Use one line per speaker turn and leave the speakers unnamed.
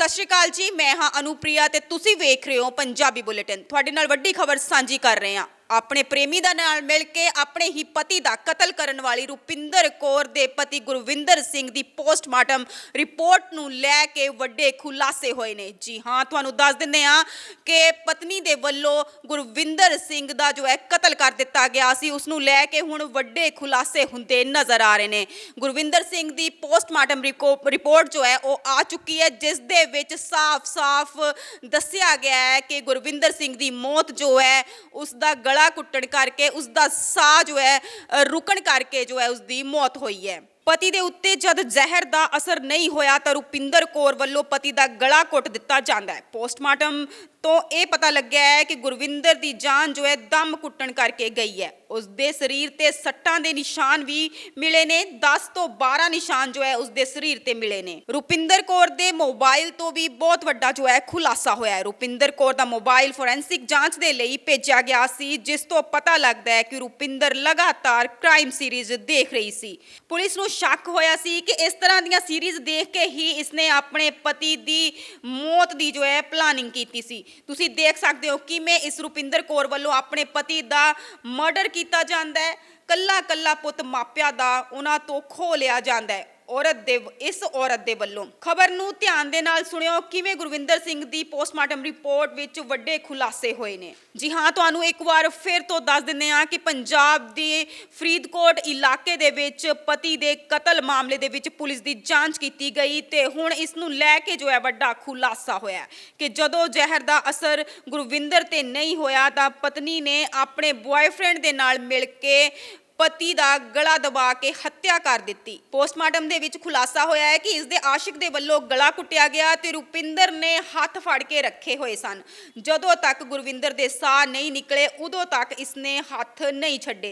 ਸਤਿ ਸ਼੍ਰੀ ਅਕਾਲ ਜੀ। ਮੈਂ ਹਾਂ ਅਨੁਪ੍ਰਿਆ ਤੇ ਤੁਸੀਂ ਵੇਖ ਰਹੇ ਹੋ ਪੰਜਾਬੀ ਬੁਲੇਟਿਨ। ਤੁਹਾਡੇ ਨਾਲ ਵੱਡੀ ਖਬਰ ਸਾਂਝੀ ਕਰ ਰਹੇ ਹਾਂ। ਆਪਣੇ ਪ੍ਰੇਮੀ ਦਾ ਨਾਲ ਮਿਲ ਕੇ ਆਪਣੇ ਹੀ ਪਤੀ ਦਾ ਕਤਲ ਕਰਨ ਵਾਲੀ ਰੁਪਿੰਦਰ ਕੌਰ ਦੇ ਪਤੀ ਗੁਰਵਿੰਦਰ ਸਿੰਘ ਦੀ ਪੋਸਟਮਾਰਟਮ ਰਿਪੋਰਟ ਨੂੰ ਲੈ ਕੇ ਵੱਡੇ ਖੁਲਾਸੇ ਹੋਏ ਨੇ। ਜੀ ਹਾਂ, ਤੁਹਾਨੂੰ ਦੱਸ ਦਿੰਦੇ ਹਾਂ ਕਿ ਪਤਨੀ ਦੇ ਵੱਲੋਂ ਗੁਰਵਿੰਦਰ ਸਿੰਘ ਦਾ ਜੋ ਹੈ ਕਤਲ ਕਰ ਦਿੱਤਾ ਗਿਆ ਸੀ, ਉਸ ਨੂੰ ਲੈ ਕੇ ਹੁਣ ਵੱਡੇ ਖੁਲਾਸੇ ਹੁੰਦੇ ਨਜ਼ਰ ਆ ਰਹੇ ਨੇ। ਗੁਰਵਿੰਦਰ ਸਿੰਘ ਦੀ ਪੋਸਟਮਾਰਟਮ ਰਿਪੋਰਟ ਜੋ ਹੈ, ਉਹ ਆ ਚੁੱਕੀ ਹੈ, ਜਿਸ ਦੇ ਵਿੱਚ ਸਾਫ਼-ਸਾਫ਼ ਦੱਸਿਆ ਗਿਆ ਹੈ ਕਿ ਗੁਰਵਿੰਦਰ ਸਿੰਘ ਦੀ ਮੌਤ ਜੋ ਹੈ, ਉਸ ਦਾ ਗਲਾ ਕੁੱਟਣ ਕਰਕੇ ਉਸ ਦਾ ਸਾਹ ਜੋ ਹੈ ਰੁਕਣ ਕਰਕੇ ਜੋ ਹੈ ਉਸ ਦੀ ਮੌਤ ਹੋਈ ਹੈ। ਪਤੀ ਦੇ ਉੱਤੇ ਜਦ ਜ਼ਹਿਰ ਦਾ ਅਸਰ ਨਹੀਂ ਹੋਇਆ ਤਾਂ ਰੁਪਿੰਦਰ ਕੌਰ ਵੱਲੋਂ ਪਤੀ ਦਾ ਗਲਾ ਘੁੱਟ ਦਿੱਤਾ ਜਾਂਦਾ ਹੈ। ਪੋਸਟਮਾਰਟਮ ਤੋਂ ਇਹ ਪਤਾ ਲੱਗਿਆ ਹੈ ਕਿ ਗੁਰਵਿੰਦਰ ਦੀ ਜਾਨ ਜੋ ਹੈ, ਦਮ ਕੁੱਟਣ ਕਰਕੇ ਗਈ ਹੈ। ਉਸ ਦੇ ਸਰੀਰ ਤੇ ਸੱਟਾਂ ਦੇ ਨਿਸ਼ਾਨ ਵੀ ਮਿਲੇ ਨੇ 10 ਤੋਂ 12 ਨਿਸ਼ਾਨ ਜੋ ਹੈ ਉਸ ਦੇ ਸਰੀਰ ਤੇ ਮਿਲੇ ਨੇ। ਰੁਪਿੰਦਰ ਕੌਰ ਦੇ ਮੋਬਾਈਲ ਤੋਂ ਵੀ ਬਹੁਤ ਵੱਡਾ ਜੋ ਹੈ ਖੁਲਾਸਾ ਹੋਇਆ ਹੈ। ਰੁਪਿੰਦਰ ਕੌਰ ਦਾ ਮੋਬਾਈਲ ਫੋਰੈਂਸਿਕ ਜਾਂਚ ਦੇ ਲਈ ਭੇਜਿਆ ਗਿਆ ਸੀ, ਜਿਸ ਤੋਂ ਪਤਾ ਲੱਗਦਾ ਹੈ ਕਿ ਰੁਪਿੰਦਰ ਲਗਾਤਾਰ ਕ੍ਰਾਈਮ ਸੀਰੀਜ਼ ਦੇਖ ਰਹੀ ਸੀ। ਪੁਲਿਸ ਨੂੰ ਸ਼ੱਕ ਹੋਇਆ ਸੀ ਕਿ ਇਸ ਤਰ੍ਹਾਂ ਦੀਆਂ ਸੀਰੀਜ਼ ਦੇਖ ਕੇ ਹੀ ਇਸਨੇ ਆਪਣੇ ਪਤੀ ਦੀ ਮੌਤ ਦੀ ਜੋ ਹੈ ਪਲਾਨਿੰਗ ਕੀਤੀ ਸੀ। ਤੁਸੀਂ ਦੇਖ ਸਕਦੇ ਹੋ ਕਿਵੇਂ ਇਸ ਰੁਪਿੰਦਰ ਕੌਰ ਵੱਲੋਂ ਆਪਣੇ ਪਤੀ ਦਾ ਮਰਡਰ ਕੀਤਾ ਜਾਂਦਾ ਹੈ। ਕੱਲਾ ਕੱਲਾ ਪੁੱਤ ਮਾਪਿਆਂ ਦਾ ਉਹਨਾਂ ਤੋਂ ਖੋ ਲਿਆ ਜਾਂਦਾ ਹੈ। ਔਰਤ ਦੇ ਇਸ ਔਰਤ ਦੇ ਵੱਲੋਂ। ਖਬਰ ਨੂੰ ਧਿਆਨ ਦੇ ਨਾਲ ਸੁਣਿਓ, ਕਿਵੇਂ ਗੁਰਵਿੰਦਰ ਸਿੰਘ ਦੀ ਪੋਸਟਮਾਰਟਮ ਰਿਪੋਰਟ ਵਿੱਚ ਵੱਡੇ ਖੁਲਾਸੇ ਹੋਏ ਨੇ। ਜੀ ਹਾਂ, ਤੁਹਾਨੂੰ ਇੱਕ ਵਾਰ ਫਿਰ ਤੋਂ ਦੱਸ ਦਿੰਦੇ ਹਾਂ ਕਿ ਪੰਜਾਬ ਦੇ ਫਰੀਦਕੋਟ ਇਲਾਕੇ ਦੇ ਵਿੱਚ ਪਤੀ ਦੇ ਕਤਲ ਮਾਮਲੇ ਦੇ ਵਿੱਚ ਪੁਲਿਸ ਦੀ ਜਾਂਚ ਕੀਤੀ ਗਈ ਤੇ ਹੁਣ ਇਸ ਨੂੰ ਲੈ ਕੇ ਜੋ ਹੈ ਵੱਡਾ ਖੁਲਾਸਾ ਹੋਇਆ। ਕਿ ਜਦੋਂ ਜ਼ਹਿਰ ਦਾ ਅਸਰ ਗੁਰਵਿੰਦਰ ਤੇ ਨਹੀਂ ਹੋਇਆ ਤਾਂ ਪਤਨੀ ਨੇ ਆਪਣੇ ਬॉयਫ੍ਰੈਂਡ ਦੇ ਨਾਲ ਮਿਲ ਕੇ ਪਤੀ ਦਾ ਗਲਾ ਦਬਾ ਕੇ ਹੱਤਿਆ ਕਰ ਦਿੱਤੀ। ਪੋਸਟਮਾਰਟਮ ਦੇ ਵਿੱਚ ਖੁਲਾਸਾ ਹੋਇਆ ਹੈ ਕਿ ਇਸ ਦੇ ਆਸ਼ਿਕ ਦੇ ਵੱਲੋਂ ਗਲਾ ਕੁੱਟਿਆ ਗਿਆ ਤੇ ਰੁਪਿੰਦਰ ਨੇ ਹੱਥ ਫੜ ਕੇ ਰੱਖੇ ਹੋਏ ਸਨ। ਜਦੋਂ ਤੱਕ ਗੁਰਵਿੰਦਰ ਦੇ ਸਾਹ ਨਹੀਂ ਨਿਕਲੇ, ਉਦੋਂ ਤੱਕ ਇਸਨੇ ਹੱਥ ਨਹੀਂ ਛੱਡੇ।